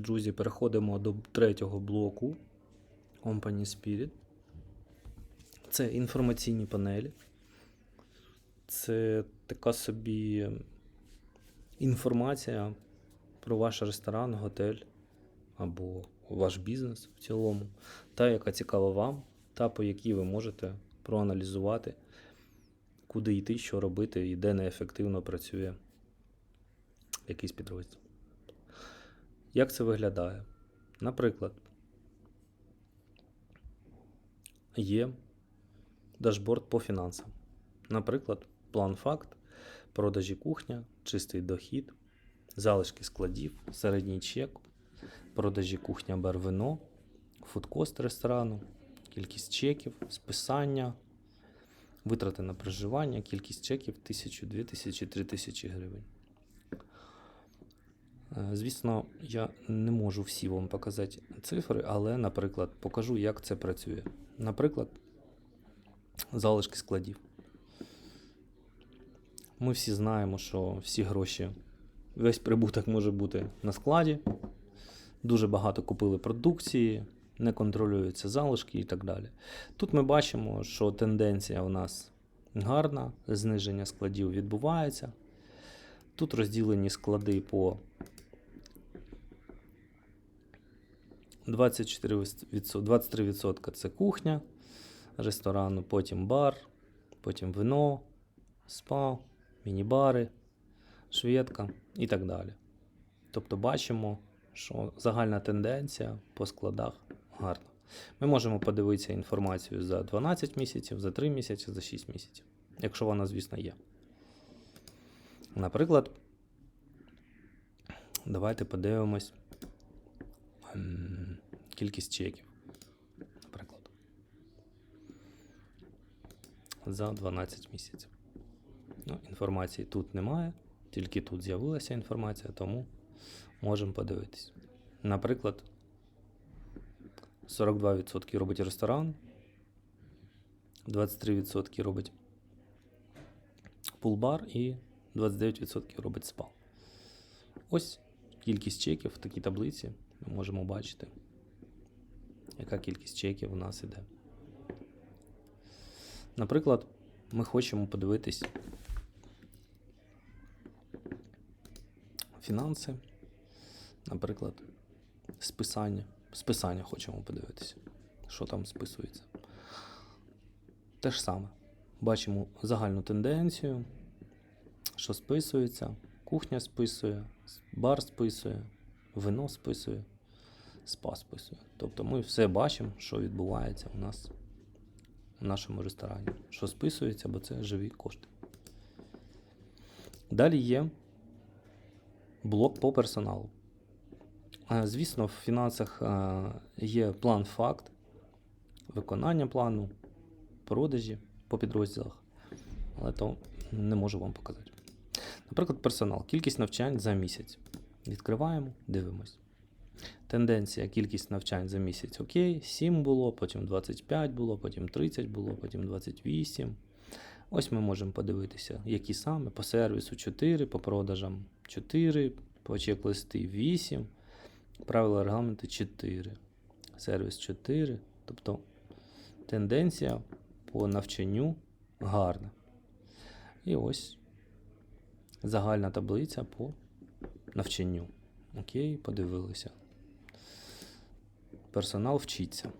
Друзі, переходимо до третього блоку Company Spirit. Це інформаційні панелі. Це така собі інформація про ваш ресторан, готель або ваш бізнес в цілому, та, яка цікава вам, та по якій ви можете проаналізувати, куди йти, що робити і де неефективно працює якийсь підрозділ. Як це виглядає? Наприклад, є дашборд по фінансам. Наприклад, план факт, продажі кухня, чистий дохід, залишки складів, середній чек, продажі кухня бар вино, фудкост ресторану, кількість чеків, списання, витрати на проживання, кількість чеків 1000, 2000, 3000 гривень. Е, Звісно, я не можу всі вам показати цифри, але, наприклад, покажу, як це працює. Наприклад, залишки складів. Ми всі знаємо, що всі гроші, весь прибуток може бути на складі. Дуже багато купили продукції, не контролюються залишки і так далі. Тут ми бачимо, що тенденція у нас гарна, зниження складів відбувається. Тут розділені склади по 24%, 23% це кухня ресторану, потім бар, потім вино, спа, міні-бари, шведка і так далі. Тобто бачимо, що загальна тенденція по складах гарна. Ми можемо подивитися інформацію за 12 місяців, за 3 місяці, за 6 місяців, якщо вона, звісно, є. Наприклад, давайте подивимось кількість чеків. Наприклад. За 12 місяців. Ну, інформації тут немає, тільки тут з'явилася інформація, тому можемо подивитись. Наприклад, 42% робить ресторан, 23% робить пулбар і 29% робить спа. Ось кількість чеків в такій таблиці ми можемо бачити, яка кількість чеків у нас іде. Наприклад, ми хочемо подивитись фінанси, наприклад, списання. Списання хочемо подивитися, що там списується. Те ж саме. Бачимо загальну тенденцію, що списується, кухня списує, бар списує, вино списує, спа списує. Тобто ми все бачимо, що відбувається у нас в нашому ресторані. Що списується, бо це живі кошти. Далі є блок по персоналу. Звісно, в фінансах є план факт, виконання плану, продажі по підрозділах, але то не можу вам показати. Наприклад, персонал, кількість навчань за місяць. Відкриваємо, дивимось. Тенденція, кількість навчань за місяць окей, 7 було, потім 25 було, потім 30 було, потім 28. Ось ми можемо подивитися, які саме по сервісу 4, по продажам 4, по чек-листи 8, правила регламенти 4, сервіс 4. Тобто тенденція по навчанню гарна. І ось загальна таблиця по навчанню. Окей, подивилися. Персонал вчиться.